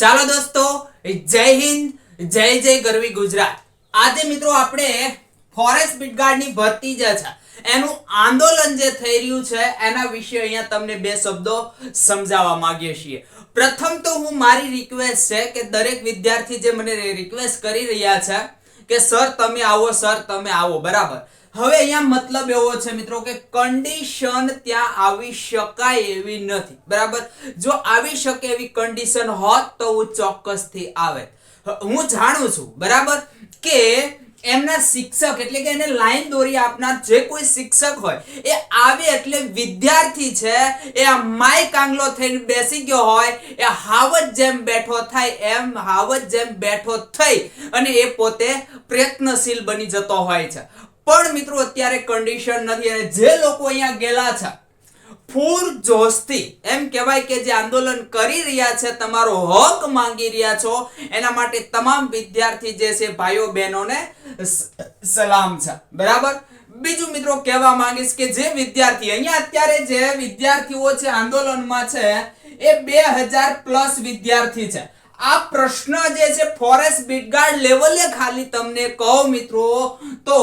ચાલો દોસ્તો, જય હિન્દ, જય જય ગરવી ગુજરાત. આજે મિત્રો આપણે ફોરેસ્ટ બીટગાર્ડની ભરતી જે છે, એનું આંદોલન જે થઈ રહ્યું છે, એના વિશે અહીંયા તમને બે શબ્દો સમજાવવા માંગીએ છીએ. પ્રથમ તો હું મારી રિક્વેસ્ટ છે કે દરેક વિદ્યાર્થી જે મને રિક્વેસ્ટ કરી રહ્યા છે, કે સર તમે આવો સર તમે આવો. બરાબર. હવે અહીંયા મતલબ એવો છે મિત્રો કે કન્ડિશન ત્યાં આવી શકાય એવી નથી. બરાબર? જો આવી શકે એવી કન્ડિશન હોત તો હું ચોક્કસથી આવે. હું જાણું છું, બરાબર? કે એમના શિક્ષક, એટલે કે એને લાઈન દોરી આપનાર જે કોઈ શિક્ષક હોય, એ આવે એટલે વિદ્યાર્થી છે, એ આ માય કાંગલો થઈને બેસી ગયો હોય, એ હાવત જેમ બેઠો થાય, એમ હાવત જેમ બેઠો થઈ, અને એ પોતે પ્રયત્નશીલ બની જતો હોય છે. પણ મિત્રો, અત્યારે કન્ડિશન નથી અને જે લોકો અહીંયા ગયેલા છે, ફૂર જોશથી, એમ કહેવાય કે જે આંદોલન કરી રહ્યા છે, તમારો હક માંગી રહ્યા છો, એના માટે તમામ વિદ્યાર્થી જે છે, ભાઈઓ બહેનોને સલામ છે. બરાબર? બીજું મિત્રો કહેવા માંગીશ કે જે વિદ્યાર્થી, અહીંયા અત્યારે જે વિદ્યાર્થીઓ છે, આંદોલનમાં છે, એ બે હજાર પ્લસ વિદ્યાર્થી છે. આ પ્રશ્ન જે છે ફોરેસ્ટ બીટગાર્ડ લેવલે ખાલી તમને કહો મિત્રો. તો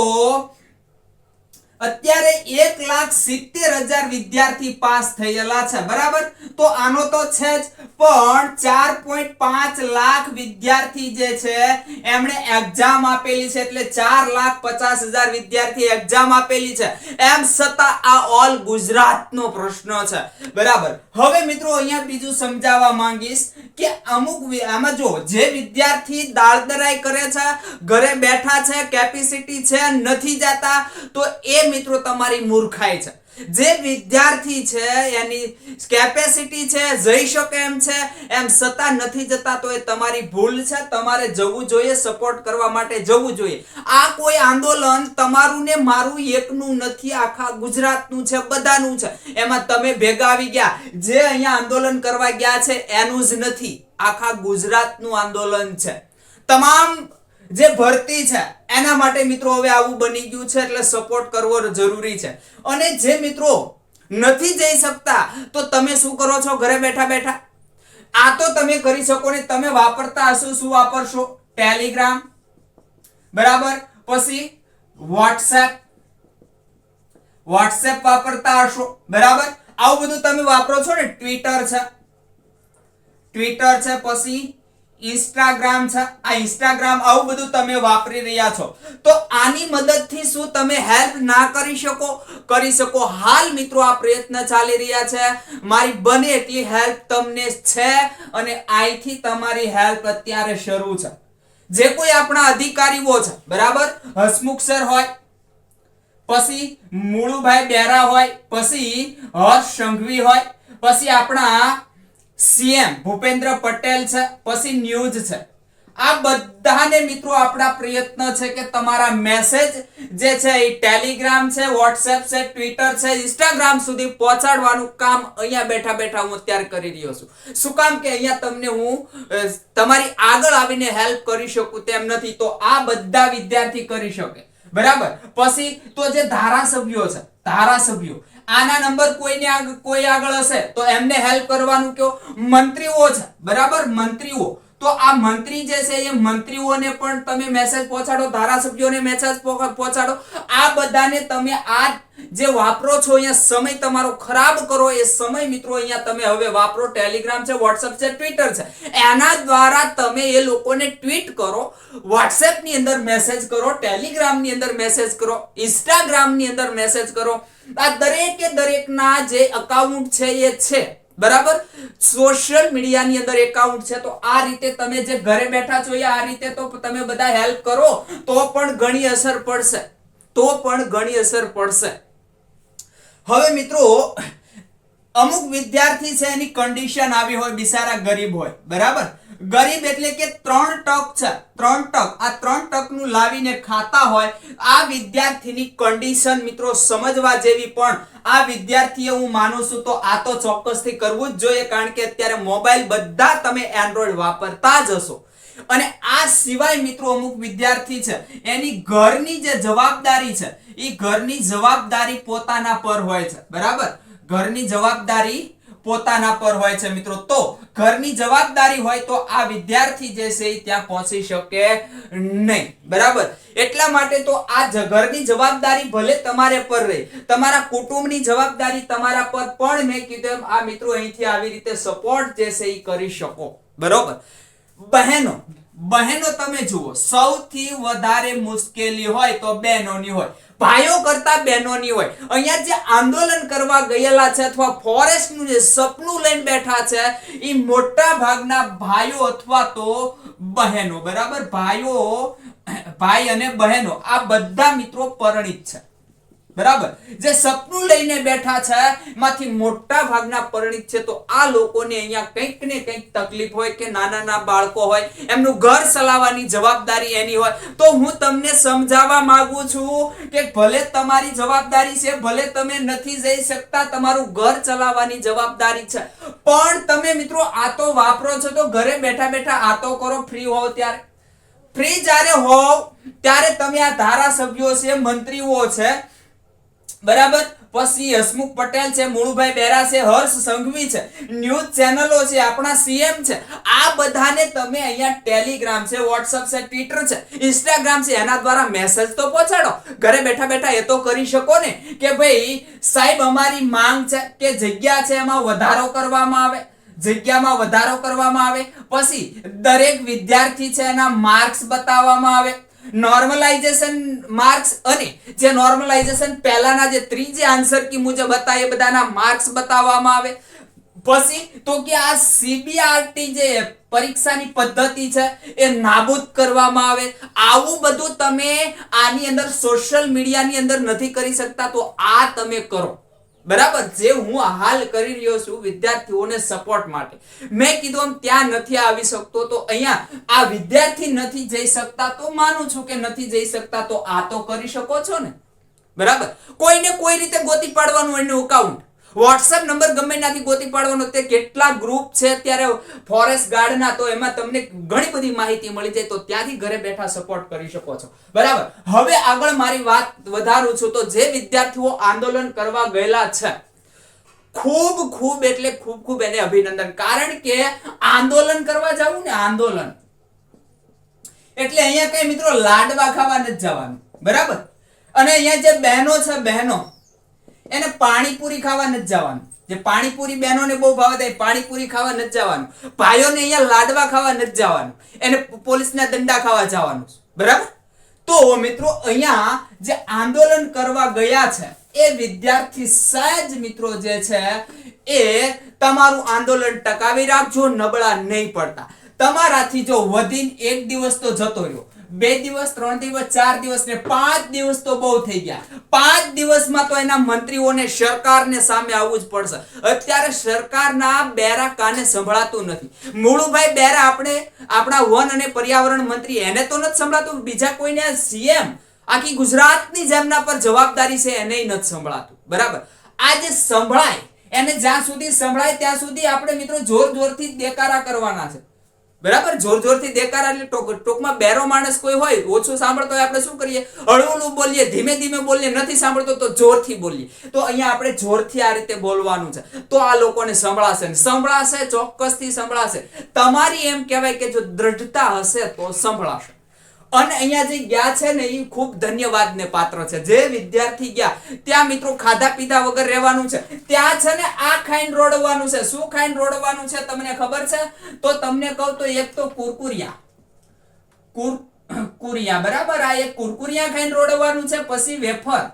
અત્યારે એક લાખ સિત્તેર હજાર વિદ્યાર્થી પાસ થયેલા છે, બરાબર? તો આનો તો છે જ, પણ ચાર પોઈન્ટ પાંચ લાખ વિદ્યાર્થી જે છે, એમણે એક્ઝામ આપેલી છે, એટલે ચાર લાખ પચાસ હજાર વિદ્યાર્થી એક્ઝામ આપેલી છે. એમ છતાં આ ઓલ ગુજરાતનો પ્રશ્ન છે, બરાબર? હવે મિત્રો, અહીંયા બીજું સમજાવવા માંગીશ કે અમુક આમાં જો જે વિદ્યાર્થી દાળદરાઈ કરે છે, ઘરે બેઠા છે કેપેસિટી છે, નથી જાતા, તો એ મિત્રો તમારી મૂર્ખાઈ છે. જે વિદ્યાર્થી છે, એની કેપેસિટી છે, જઈ શકે એમ છે, એમ છતાં નથી જતા તો એ તમારી ભૂલ છે, તમારે જવું જોઈએ સપોર્ટ કરવા માટે જવું જોઈએ. આ કોઈ આંદોલન તમારું ને મારું એકનું નથી, આખા ગુજરાતનું છે, બધાનું છે. એમાં તમે ભેગા આવી ગયા. જે અહીંયા આંદોલન કરવા ગયા છે, એનું જ નથી. આખા ગુજરાતનું આંદોલન છે. તમામ જે ભરતી છે, એના માટે મિત્રો હવે આવું બની ગયું છે એટલે સપોર્ટ કરવો જરૂરી છે. અને જે મિત્રો નથી જઈ શકતા, તો તમે શું કરો છો? ઘરે બેઠા બેઠા? આ તો તમે કરી શકો ને તમે વાપરતા હશો, શું વાપરશો? ટેલિગ્રામ બરાબર? પછી વોટ્સએપ વોટ્સએપ વાપરતા હશો. બરાબર? આવું બધું તમે વાપરો છો ને? ટ્વિટર છે. ટ્વિટર છે, પછી ઇન્સ્ટાગ્રામ છે. આ ઇન્સ્ટાગ્રામ આવું બધું તમે વાપરી રહ્યા છો. તો આની મદદથી શું તમે હેલ્પ ના કરી શકો? કરી શકો. હાલ મિત્રો આ પ્રયત્ન ચાલી રહ્યા છે. મારી બને એટલી હેલ્પ તમને છે અને અહીંથી તમારી હેલ્પ અત્યારે શરૂ છે. જે કોઈ આપણા અધિકારીઓ છે, બરાબર? હસમુખ સર હોય, પછી મુળુભાઈ બેરા હોય, પછી હર્ષ સંઘવી હોય, પછી આપણા સીએમ ભૂપેન્દ્ર પટેલ છે, પછી ન્યૂઝ છે. આ બધાને મિત્રો આપણા પ્રયત્ન છે કે તમારા મેસેજ જે છે એ ટેલિગ્રામ છે વોટ્સએપ છે ટ્વિટર છે ઇન્સ્ટાગ્રામ સુધી પહોંચાડવાનું કામ અહીંયા બેઠા બેઠા હું અત્યારે કરી રહ્યો છું. શું કામ કે અહીંયા તમને હું તમારી આગળ આવીને હેલ્પ કરી શકું તેમ નથી તો આ બધા વિદ્યાર્થી કરી શકે. બરાબર? પછી તો જે ધારાસભ્યો છે, ધારાસભ્યો આના નંબર કોઈને કોઈ આગળ હશે, તો એમને હેલ્પ કરવાનું કયો મંત્રીઓ છે, બરાબર? મંત્રીઓ. તો આ મંત્રી જે છે એ મંત્રીઓને પણ તમે મેસેજ પહોંચાડો, ધારાસભ્યોને મેસેજ પહોંચાડો. આ બધાને તમે આ જે વાપરો છો, અહીંયા સમય તમારો ખરાબ કરો, એ સમય મિત્રો અહીંયા તમે હવે વાપરો. ટેલિગ્રામ છે વોટ્સઅપ છે ટ્વિટર છે. એના દ્વારા તમે એ લોકોને ટ્વીટ કરો, WhatsApp ની અંદર મેસેજ કરો ટેલિગ્રામની અંદર મેસેજ કરો ઇન્સ્ટાગ્રામની અંદર મેસેજ કરો. આ દરેકે દરેકના જે અકાઉન્ટ છે એ છે. બરાબર? સોશિયલ મીડિયાની અંદર એકાઉન્ટ છે, તો આ રીતે તમે જે ઘરે બેઠા છો આ રીતે તો તમે બધા હેલ્પ કરો, તો પણ ઘણી અસર પડશે. તો પણ ઘણી અસર પડશે. હવે મિત્રો, અમુક વિદ્યાર્થી છે એની કન્ડિશન આવી હોય, બિચારા ગરીબ હોય. બરાબર? ગરીબ એટલે કે ત્રણ ટક છે, ત્રણ ટક. આ ત્રણ ટકનું લાવીને ખાતા હોય, આ વિદ્યાર્થીની કન્ડિશન મિત્રો સમજવા જેવી પણ આ વિદ્યાર્થીએ હું માનું છું તો આ તો ચોક્કસથી કરવું જ જોઈએ, કારણ કે અત્યારે મોબાઈલ બધા તમે એન્ડ્રોઈડ વાપરતા જ હશો. અને આ સિવાય મિત્રો અમુક વિદ્યાર્થી છે, એની ઘરની જે જવાબદારી છે, એ ઘરની જવાબદારી પોતાના પર હોય છે. બરાબર? ઘરની જવાબદારી પોતાના પર હોય છે મિત્રો. તો ઘરની જવાબદારી હોય તો આ વિદ્યાર્થી જે છે ત્યાં પહોંચી શકે નહીં. બરાબર? એટલા માટે તો આ ઘરની જવાબદારી ભલે તમારે પર રહે. તમારા કુટુંબની જવાબદારી તમારા પર પણ મેં કીધું આ મિત્રો અહીંથી આવી રીતે સપોર્ટ જે છે એ કરી શકો. બરોબર? બહેનો બહેનો તમે જુઓ, સૌથી વધારે મુશ્કેલી હોય તો બહેનોની હોય. ભાઈઓ કરતા બહેનોની હોય. અહીંયા જે આંદોલન કરવા ગયેલા છે અથવા ફોરેસ્ટનું જે સપનું લઈને બેઠા છે એ મોટા ભાગના ભાઈઓ અથવા તો બહેનો, બરાબર? ભાઈઓ, ભાઈ અને બહેનો, આ બધા મિત્રો પરણિત છે. બરાબર? જે સપનું લઈને બેઠા છે માંથી મોટા ભાગના પરિણિત છે, તો આ લોકોને અહીંયા કંઈક ને કંઈક તકલીફ હોય કે નાના ના બાળકો હોય, એમનું ઘર ચલાવવાની જવાબદારી એની હોય. તો હું તમને સમજાવવા માંગુ છું કે ભલે તમારી જવાબદારી છે, ભલે તમે નથી જઈ શકતા, તમારું ઘર ચલાવવાની જવાબદારી છે. પણ તમે મિત્રો આ તો વાપરો છો, તો ઘરે બેઠા બેઠા આ તો કરો, ફ્રી હોવ ત્યારે. ફ્રી જ્યારે હોવ, ત્યારે તમે આ ધારાસભ્યો છે, મંત્રીઓ છે બરાબર? પછી હસમુખ પટેલ છે, મુળુભાઈ બેરા છે, હર્ષ સંઘવી છે, ન્યૂઝ ચેનલો છે, આપણા સીએમ છે. આ બધાને તમે અહીંયા ટેલિગ્રામ છે, વોટ્સઅપ છે, ટ્વિટર છે, ઇન્સ્ટાગ્રામ છે, એના દ્વારા મેસેજ તો પહોંચાડો. ઘરે બેઠા બેઠા એ તો કરી શકો ને કે ભાઈ, સાહેબ, અમારી માંગ છે કે જગ્યા છે એમાં વધારો કરવામાં આવે. જગ્યામાં વધારો કરવામાં આવે. પછી દરેક વિદ્યાર્થી છે એના માર્ક્સ બતાવવામાં આવે. નોર્મલાઇઝેશન માર્ક્સ અને જે નોર્મલાઇઝેશન પહેલાના જે ત્રીજી આન્સર કી મુજબ હતા એ બધાના માર્ક્સ બતાવવામાં આવે. પછી તો કે આ સીબીઆરટી જે પરીક્ષાની પદ્ધતિ છે એ નાબૂદ કરવામાં આવે. આવું બધું તમે આની અંદર સોશિયલ મીડિયાની અંદર નથી કરી શકતા, તો આ તમે કરો. બરાબર? જે હું હાલ કરી રહ્યો છું વિદ્યાર્થીઓને સપોર્ટ માટે. મેં કીધું આમ ત્યાં નથી આવી શકતો તો અહીંયા આ વિદ્યાર્થી નથી જઈ શકતા તો માનું છું કે નથી જઈ શકતા તો આ તો કરી શકો છો ને? બરાબર? કોઈને કોઈ રીતે ગોતી પાડવાનું એનું અકાઉન્ટ વોટ્સએપ નંબર ગમે ત્યાંથી ગોતી પાડવાનો તે કેટલા ગ્રુપ છે અત્યારે ફોરેસ્ટ ગાર્ડના તો એમાં તમને ઘણી બધી માહિતી મળી જાય, તો ત્યાંથી ઘરે બેઠા સપોર્ટ કરી શકો છો. બરાબર? હવે આગળ મારી વાત વધારું છું, તો જે વિદ્યાર્થીઓ આંદોલન કરવા ગયેલા છે, ખૂબ ખૂબ એટલે ખૂબ ખૂબ એને અભિનંદન. કારણ કે આંદોલન કરવા જવું ને આંદોલન. એટલે અહીંયા કઈ મિત્રો લાડવા ખાવા નથી જવાનું. બરાબર? અને અહીંયા જે બહેનો છે બહેનો એને પાણીપુરી ખાવા નથી જવાનું. જે પાણીપુરી બહેનોને બહુ ભાવે થાય પાણીપુરી ખાવા નથી જવાનું. ભાઈઓને અહીંયા લાડવા ખાવા નથી જવાનું. એને પોલીસના દંડા ખાવા જવાનું બરાબર? તો મિત્રો અહીંયા જે આંદોલન કરવા ગયા છે, એ વિદ્યાર્થી સહેજ મિત્રો જે છે, એ તમારું આંદોલન ટકાવી રાખજો, નબળા નહીં પડતા. તમારાથી જો વધીને એક દિવસ તો જતો રહ્યો. બે દિવસ, ત્રણ દિવસ, ચાર દિવસ ને પાંચ દિવસ તો બહુ થઈ ગયા. પાંચ દિવસમાં તો એના મંત્રીઓને, સરકારને સામે આવવું જ પડશે. અત્યારે સરકારના બેરા કાને સંભળાતું નથી. મુળુભાઈ બેરા, આપણે આપણા વન અને પર્યાવરણ મંત્રી, એને તો નથી સંભળાતું. બીજા કોઈને સીએમ, આખી ગુજરાતની જેમના પર જવાબદારી છે, એને નથી સંભળાતું. બરાબર? આ જે સંભળાય. એને જ્યાં સુધી સંભળાય, ત્યાં સુધી આપણે મિત્રો જોર જોરથી દેકારા કરવાના છે. બરાબર? જોર જોરથી દેકારા એટલે ટોક ટોકમાં બેરો માણસ કોઈ હોય, ઓછું સાંભળતો હોય, આપણે શું કરીએ? હળવું બોલીએ, ધીમે ધીમે બોલીએ, નથી સાંભળતો તો જોરથી બોલીએ. તો અહીંયા આપણે જોરથી આ રીતે બોલવાનું છે. તો આ લોકોને સંભળાશે સંભળાશે સંભળાશે, ચોક્કસથી સંભળાશે. તમારી એમ કહેવાય કે જો દ્રઢતા હશે તો સંભળાશે. અને અહીંયા જે ગયા છે ને એ ખૂબ ધન્યવાદને પાત્ર છે. જે વિદ્યાર્થી ગયા, ત્યાં મિત્રો ખાધા પીધા વગર રહેવાનું છે. ત્યાં છે ને, આ ખાઈને રોડવાનું છે. શું ખાઈને રોડવાનું છે તમને ખબર છે? તો તમને કહું તો એક તો કુરકુરિયા. કુરકુરિયા બરાબર? આ એક કુરકુરિયા ખાઈને રોડવાનું છે, પછી વેફર.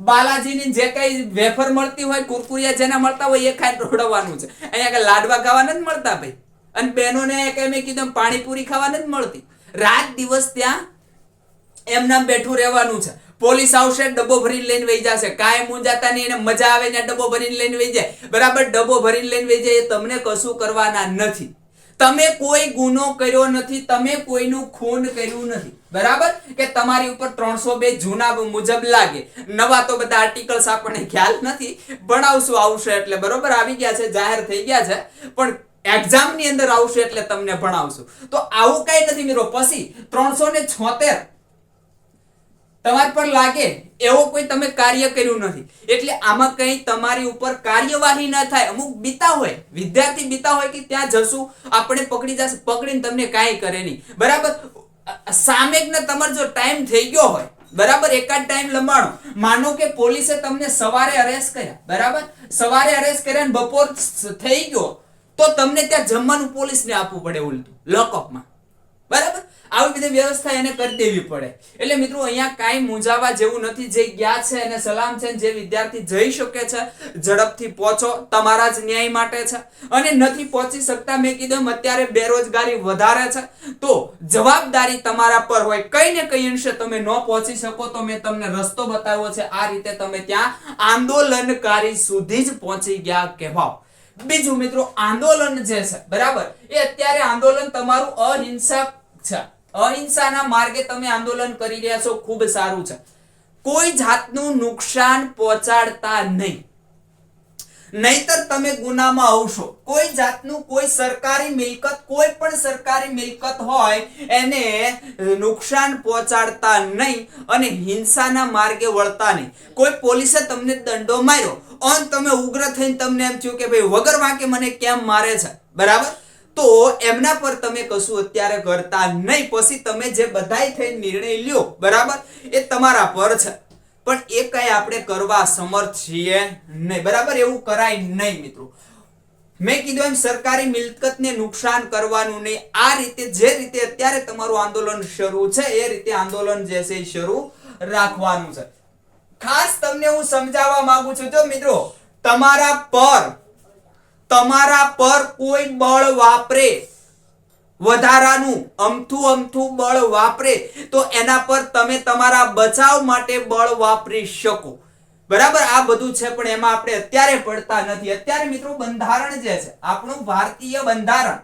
બાલાજીની જે કઈ વેફર મળતી હોય, કુરકુરિયા જેના મળતા હોય, એ ખાઈને રોડવાનું છે. અહીંયા લાડવા ખાવા નથી મળતા ભાઈ. અને બહેનોને કઈ મેં કીધું, પાણીપુરી ખાવા નથી મળતી. રાત દિવસ ત્યાં એમના બેઠું રહેવાનું છે. પોલીસ આવશે, ડબ્બો ભરીને લઈને વહી જશે. કાંઈ મૂંઝાતા નહીં એને મજા આવે ને ડબ્બો ભરીને લઈને વહી જાય. બરાબર, ડબ્બો ભરીને લઈને વહી જાય એ તમને કશું કરવાના નથી. તમે કોઈ ગુનો કર્યો નથી, તમે કોઈનું ખૂન કર્યું નથી. બરાબર? કે તમારી ઉપર ત્રણસો બે જૂના મુજબ લાગે. નવા તો બધા આર્ટિકલ્સ આપણને ખ્યાલ નથી. ભણાવશું આવશે એટલે. બરોબર? આવી ગયા છે, જાહેર થઈ ગયા છે. પણ એક્ઝામની અંદર આવશે એટલે તમને ભણાવશું. તો આવું કઈ નથી મિત્રો. પછી ત્રણસો ને છોતેર તમારી પર લાગે એવો કોઈ તમે કાર્ય કર્યું નથી. એટલે આમાં કંઈ તમારી ઉપર કાર્યવાહી ન થાય. અમુક બીતા હોય, વિદ્યાર્થી બીતા હોય કે ત્યાં જશું, આપણે પકડી જશે, પકડીને તમને કાંઈ કરે નહીં. બરાબર? સામે તમારો જો ટાઈમ થઈ ગયો હોય, બરાબર? એકાદ ટાઈમ લંબાણો. માનો કે પોલીસે તમને સવારે અરેસ્ટ કર્યા, બરાબર? સવારે અરેસ્ટ કર્યા અને બપોર થઈ ગયો. તો તમને ત્યાં જમવાનું પોલીસને આપવું પડે ઉલટું લોકઅપમાં બરાબર? આવી બધી વ્યવસ્થા એને કરી દેવી પડે. એટલે મિત્રો, અહીંયા કાંઈ મૂંઝાવા જેવું નથી, જે ગયા છે એને સલામ છે જે વિદ્યાર્થી જઈ શકે છે, ઝડપથી પહોંચો, તમારા જ ન્યાય માટે છે. અને નથી પહોંચી શકતા, મેં કીધું અત્યારે બેરોજગારી વધારે છે. તો જવાબદારી તમારા પર હોય. કઈ ને કઈ અંશે તમે ન પહોંચી શકો તો મેં તમને રસ્તો બતાવ્યો છે. આ રીતે તમે ત્યાં આંદોલનકારી સુધી જ પહોંચી ગયા કહેવાઓ. બીજું મિત્રો, આંદોલન જે છે, બરાબર? એ અત્યારે આંદોલન તમારું અહિંસક છે. અહિંસાના માર્ગે તમે આંદોલન કરી રહ્યા છો, ખૂબ સારું છે. કોઈ જાતનું નુકસાન પહોંચાડતા નહીં. નહીતર તમે ગુનામાં આવશો. કોઈ જાતનું કોઈ સરકારી મિલકત, કોઈ પણ સરકારી મિલકત હોય, એને નુકસાન પહોંચાડતા નહીં અને હિંસાના માર્ગે વળતા નહીં. કોઈ પોલીસે તમને દંડો માર્યો અને તમે ઉગ્ર થઈને તમને એમ થયું કે ભાઈ, વગર વાંકે મને કેમ મારે છે? બરાબર? તો એમના પર તમે કશું અત્યારે કરતા નહીં. પછી તમે જે બધાય થઈને નિર્ણય લ્યો, બરાબર? એ તમારા પર છે. પણ એ કઈ આપણે કરવા સમર્થ છીએ નહીં. બરાબર? એવું કરાય નહીં, મિત્રો. મેં કીધું એમ, સરકારી મિલકતને નુકસાન કરવાનું નહીં. આ રીતે, જે રીતે અત્યારે તમારું આંદોલન શરૂ છે, એ રીતે આંદોલન જે છે શરૂ રાખવાનું છે. ખાસ તમને હું સમજાવવા માંગુ છું, જો મિત્રો, તમારા પર તમારા પર કોઈ બળ વાપરે વધારાનું અમથું અમથું બળ વાપરે, તો એના પર તમે તમારા બચાવ માટે બળ વાપરી શકો. બરાબર? આ બધું છે, પણ એમાં આપણે અત્યારે પડતા નથી. અત્યારે મિત્રો બંધારણ જે છે, આપણું ભારતીય બંધારણ.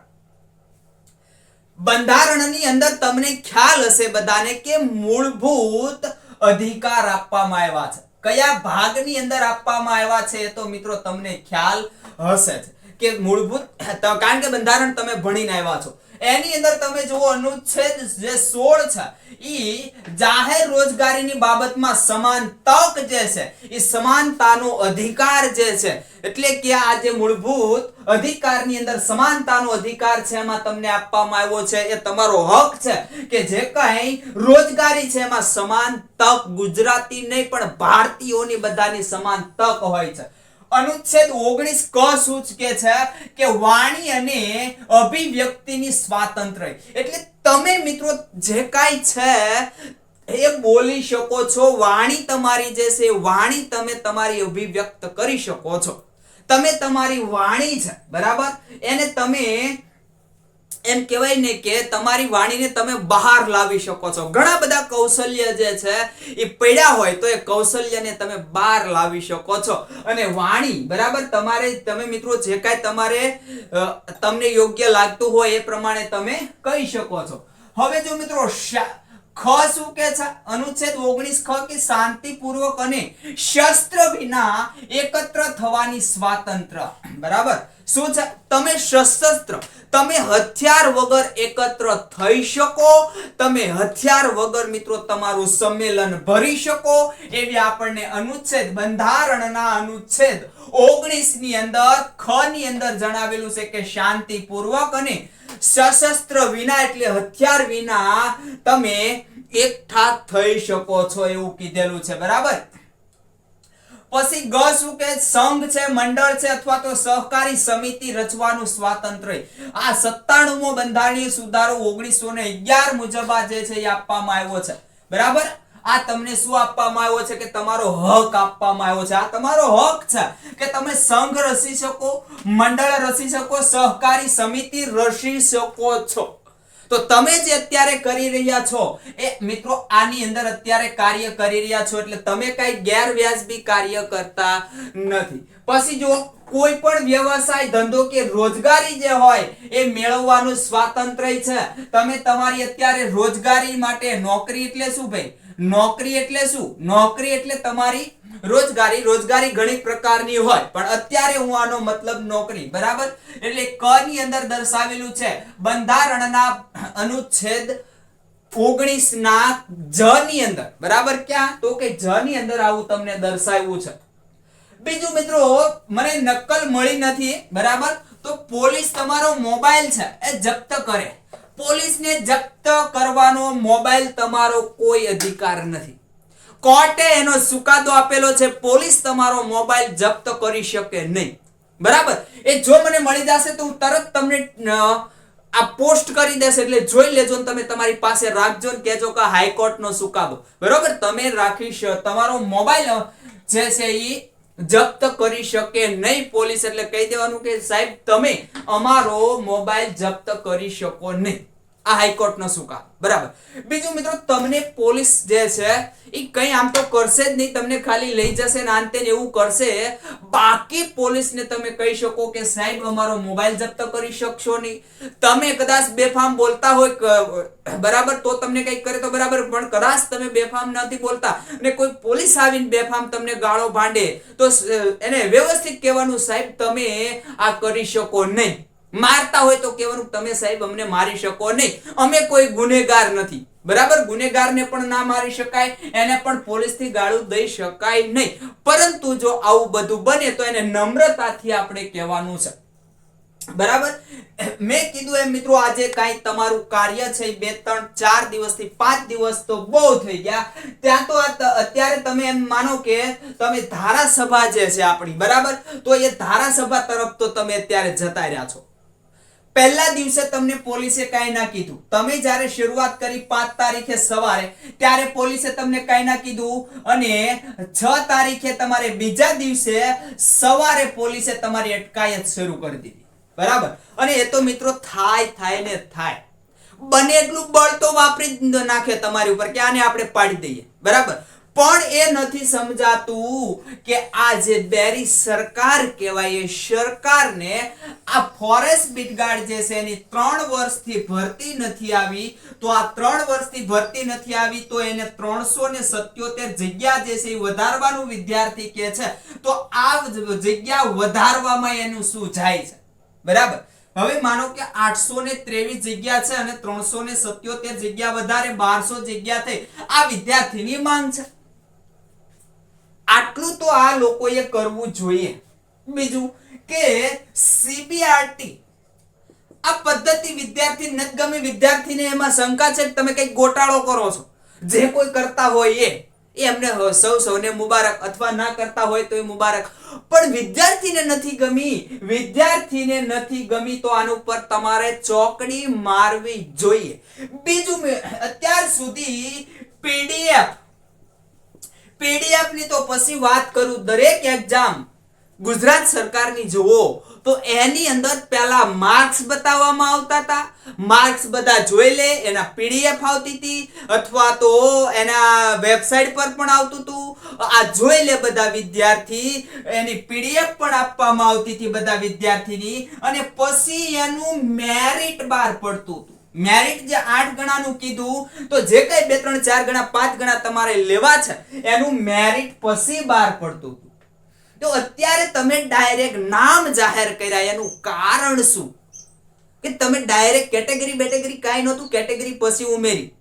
બંધારણની અંદર તમને ખ્યાલ હશે બધાને કે મૂળભૂત અધિકાર આપવામાં આવ્યા છે. કયા ભાગની અંદર આપવામાં આવ્યા છે તો મિત્રો તમને ખ્યાલ હશે કે મૂળભૂત કારણ કે બંધારણ તમે ભણીને આવ્યા છો. એની અંદર તમે જુઓ, અનુચ્છેદ જે 16 છે, ઈ જાહેર રોજગારીની બાબતમાં સમાન તક જે છે એ સમાનતાનો અધિકાર જે છે, એટલે કે આ જે મૂળભૂત અધિકારની અંદર સમાનતાનો અધિકાર છે, એમાં તમને આપવામાં આવ્યો છે, એ તમારો હક છે, કે જે કઈ રોજગારી છે, એમાં સમાન તક ગુજરાતી નહીં, પણ ભારતીયોની બધાની સમાન તક હોય છે. અનુચ્છેદ ઓગણીસ ક સૂચકે છે કે વાણી અને અભિવ્યક્તિની સ્વાતંત્ર્ય એટલે તમે મિત્રો જે કાંઈ છે એ બોલી શકો છો, વાણી તમારી જે છે વાણી તમે તમારી અભિવ્યક્ત કરી શકો છો. તમે તમારી વાણી છે, બરાબર? એને તમે એમ કહેવાય ને કે તમારી વાણીને તમે બહાર લાવી શકો છો. ઘણા બધા કૌશલ્ય જે છે, એ પડ્યા હોય તો એ કૌશલ્યને તમે બહાર લાવી શકો છો. અને વાણી, બરાબર? તમારે, તમે મિત્રો, જે કાંઈ તમારે તમને યોગ્ય લાગતું હોય એ પ્રમાણે તમે કહી શકો છો. હવે જો મિત્રો, શા- ખ શું કે છે? અનુચ્છેદ ઓગણીસ ખ કે શાંતિપૂર્વક અને શસ્ત્ર વિના એકત્ર થવાની સ્વાતંત્ર. બરાબર? શું છે? તમે સશસ્ત્ર, તમે હથિયાર વગર એકત્ર થઈ શકો, તમે હથિયાર વગર મિત્રો તમારું સંમેલન ભરી શકો. એવી આપણને અનુચ્છેદ, બંધારણના અનુચ્છેદ 19 ની અંદર, ખ ની અંદર જણાવેલું છે કે શાંતિપૂર્વક અને સશસ્ત્ર વિના એટલે હથિયાર વિના તમે એકઠા થઈ શકો છો એવું કીધેલું છે, બરાબર? પછી ગ શું કે સંઘ છે, મંડળ છે, અથવા તો સહકારી સમિતિ રચવાનું સ્વાતંત્ર્ય આ સત્તાણુમો બંધારણીય સુધારો ઓગણીસો ને અગિયાર મુજબ આ જે છે એ આપવામાં આવ્યો છે. બરાબર? આ તમને શું આપવામાં આવ્યો છે કે તમારો હક આપવામાં આવ્યો છે? આ તમારો હક છે કે તમે સંઘ રચી શકો, મંડળ રચી શકો, સહકારી સમિતિ રચી શકો છો. તો તમે જે અત્યારે કરી રહ્યા છો, એ મિત્રો આની અંદર અત્યારે કાર્ય કરી રહ્યા છો એટલે તમે કઈ ગેરવ્યાજબી કાર્ય કરતા નથી. પછી જો કોઈ પણ વ્યવસાય, ધંધો કે રોજગારી જે હોય, એ મેળવવાનું સ્વાતંત્ર્ય છે. તમે તમારી અત્યારે રોજગારી માટે નોકરી એટલે શું ભાઈ? નોકરી એટલે શું? નોકરી એટલે તમારી રોજગારી રોજગારી ઘણી પ્રકારની હોય. પણ અત્યારે હું આનો મતલબ નોકરી, બરાબર? એટલે ક ની અંદર દર્શાવેલું છે, બંધારણના અનુચ્છેદ ઓગણીસ ના જ ની અંદર. બરાબર ક્યાં? તો કે જ ની અંદર આવું તમને દર્શાવ્યું છે. બીજું મિત્રો, મને નકલ મળી નથી, બરાબર? તો પોલીસ તમારો મોબાઈલ છે, એ જપ્ત કરે. પોલીસને જપ્ત કરવાનો મોબાઈલ તમારો કોઈ અધિકાર નથી. કોર્ટે એનો ચુકાદો આપેલો છે, પોલીસ તમારો મોબાઈલ જપ્ત કરી શકે નહીં. બરાબર? એ જો મને મળી જશે તો હું તરત તમને આ પોસ્ટ કરી દેશે એટલે જોઈ લેજો ને તમે તમારી પાસે રાખજો ને કહેજો કે હાઈકોર્ટનો ચુકાદો. બરાબર? તમે રાખી તમારો મોબાઈલ જે છે ઈ જપ્ત કરી શકે નહીં પોલીસ એટલે કહી દેવાનું કે સાહેબ, તમે અમારો મોબાઈલ જપ્ત કરી શકો નહીં. આ હાઈકોર્ટનો સુકા બરાબર. બીજું મિત્રો, તમને પોલીસ જે છે એ કઈ આમ તો કરશે જ નહીં, તમને ખાલી લઈ જશે ને આંતે એવું કરશે. બાકી પોલીસને તમે કહી શકો કે, સાહેબ, અમારો મોબાઈલ જપ્ત કરી શકશો નહીં. તમે કદાચ બેફામ બોલતા હોય બરાબર, તો તમને કંઈક કરે તો બરાબર, પણ કદાચ તમે બેફામ નથી બોલતા અને કોઈ પોલીસ આવીને બેફામ તમને ગાળો ભાંડે, તો એને વ્યવસ્થિત કહેવાનું, સાહેબ, તમે આ કરી શકો નહીં. મારતા હોય તો કહેવાનું તમે સાહેબ અમને મારી શકો નહીં. અમે કોઈ ગુનેગાર નથી. બરાબર? ગુનેગારને પણ ના મારી શકાય, એને પણ પોલીસથી ગાળું દઈ શકાય નહીં. પરંતુ જો આવું બધું બને તો એને નમ્રતાથી આપણે કહેવાનું છે. બરાબર? મેં કીધું એમ મિત્રો, આજે કાંઈ તમારું કાર્ય છે, બે, ત્રણ, ચાર દિવસથી પાંચ દિવસ તો બહુ થઈ ગયા. ત્યાં તો, અત્યારે તમે એમ માનો કે તમે ધારાસભા જે છે આપણી, બરાબર? તો એ ધારાસભા તરફ તો તમે અત્યારે જતા રહ્યા છો. પહેલા દિવસે તમને પોલીસે કાંઈ ના કીધું. તમે જ્યારે શરૂઆત કરી પાંચ તારીખે સવારે, ત્યારે પોલીસે તમને કાંઈ ના કીધું અને છ તારીખે તમારે બીજા દિવસે સવારે પોલીસે તમારી અટકાયત શરૂ કરી દીધી. બરાબર? અને એ તો મિત્રો થાય થાય ને થાય. બને એટલું બળ તો વાપરી નાખે તમારી ઉપર કે આને આપણે પાડી દઈએ. બરાબર? પણ એ નથી સમજાતું કે આ જે બેરી સરકાર કહેવાય, એ સરકારને આ ફોરેસ્ટ બીટગાર્ડ જે છે એની ત્રણ વર્ષથી ભરતી નથી આવી. તો આ ત્રણ વર્ષથી ભરતી નથી આવી, તો એને ત્રણસો ને સત્યોતેર જગ્યા જે છે એ વધારવાનું વિદ્યાર્થી કે છે. તો આ જગ્યા વધારવામાં એનું શું જાય છે? બરાબર? હવે માનો કે આઠસો ને ત્રેવીસ જગ્યા છે અને ત્રણસો ને સત્યોતેર જગ્યા વધારે, બારસો જગ્યા થઈ. આ વિદ્યાર્થીની માંગ છે. આટલું તો આ લોકોએ કરવું જોઈએ. બીજું કે સીબીઆરટી આ પદ્ધતિ વિદ્યાર્થી ગમી વિદ્યાર્થીને એમાં શંકા છે તમે કંઈક ગોટાળો કરો છો. જે કોઈ કરતા હોય એ એમને સૌ સૌને મુબારક અથવા ના કરતા હોય તો એ મુબારક. પણ વિદ્યાર્થીને નથી ગમી, વિદ્યાર્થીને નથી ગમી તો આના ઉપર તમારે ચોકડી મારવી જોઈએ. બીજું અત્યાર સુધી પીડીએફ પીડીએફની તો પછી વાત કરું દરેક એક્ઝામ ગુજરાત સરકારની જુઓ, તો એની અંદર પહેલા માર્ક્સ બતાવવામાં આવતા હતા. માર્ક્સ બધા જોઈ લે, એના પીડીએફ આવતી હતી, અથવા તો એના વેબસાઇટ પર પણ આવતું હતું. આ જોઈ લે બધા વિદ્યાર્થી, એની પીડીએફ પણ આપવામાં આવતી હતી બધા વિદ્યાર્થીની. અને પછી એનું મેરિટ બહાર પડતું હતું. મેરિટ જે આઠ ગણાનું કીધું, તો જે કઈ બે, ત્રણ, ચાર ગણા, પાંચ ગણા તમારે લેવા છે, એનું મેરિટ પછી બહાર પડતું હતું. તો અત્યારે તમે ડાયરેક્ટ નામ જાહેર કર્યા, એનું કારણ શું? કે તમે ડાયરેક્ટ કેટેગરી બેટેગરી કાંઈ નહોતું કેટેગરી પછી ઉમેરી.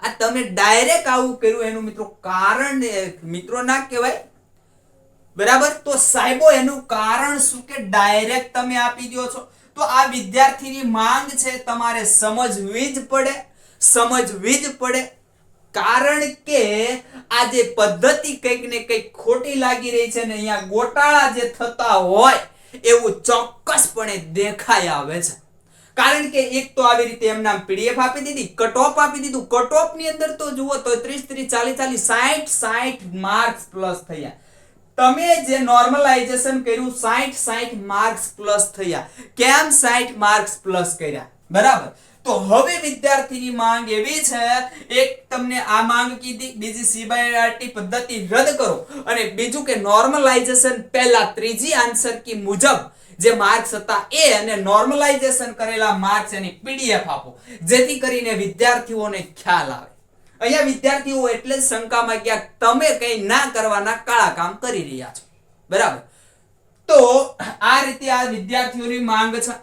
આ તમે ડાયરેક્ટ આવું કર્યું, એનું મિત્રો કારણ મિત્રો ના કહેવાય. બરાબર? તો સાહેબો, એનું કારણ શું કે ડાયરેક્ટ તમે આપી દો છો? તો આ વિદ્યાર્થીની માંગ છે તમારે સમજવી જ પડે, સમજવી જ પડે. કારણ કે આ જે પદ્ધતિ કંઈક ને કંઈક ખોટી લાગી રહી છે ને અહીંયા ગોટાળા જે થતા હોય, એવું ચોક્કસપણે દેખાઈ આવે છે. કારણ કે એક તો આવી રીતે એમના પીડીએફ આપી દીધી કટઓફ આપી દીધું. કટઓફની અંદર તો જુઓ તો 30 30 40 40 60 60 માર્ક્સ પ્લસ થયા. તમે જે નોર્મલાઇઝેશન કર્યું 60 60 માર્ક્સ પ્લસ થયા. કેમ 60 માર્ક્સ પ્લસ કર્યા? બરાબર? તો હવે વિદ્યાર્થીની માંગ એવી છે, એક તમને આ માંગ કીધી, બીજી સીબીઆરટી પદ્ધતિ રદ કરો. અને બીજું કે નોર્મલાઇઝેશન પહેલા ત્રીજી આન્સર કી મુજબ જે માર્ક્સ હતા એ અને નોર્મલાઇઝેશન કરેલા માર્ક્સ એની પીડીએફ આપો. જેથી કરીને વિદ્યાર્થીઓને ખ્યાલ આવે. અહીંયા વિદ્યાર્થીઓ એટલે જ શંકામાં ગયા તમે કંઈ ના કરવાના કાળા કામ કરી રહ્યા છો. બરાબર? તો આ રીતે આ વિદ્યાર્થીઓની માંગ છે.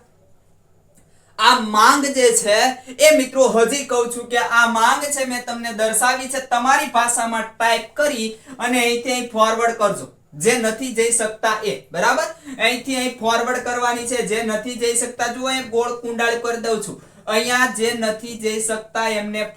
આ માંગ જે છે, એ મિત્રો હજી કહું છું કે આ માંગ છે મેં તમને દર્શાવી છે, તમારી ભાષામાં ટાઈપ કરી અને અહીંથી અહીં ફોરવર્ડ કરજો. જે નથી જઈ શકતા એ. બરાબર? અહીંથી અહીં ફોરવર્ડ કરવાની છે, જે નથી જઈ શકતા, જુઓ, અહીં ગોળ કુંડાળ કરી દઉં છું. અહીંયા જે નથી જઈ શકતા, એમને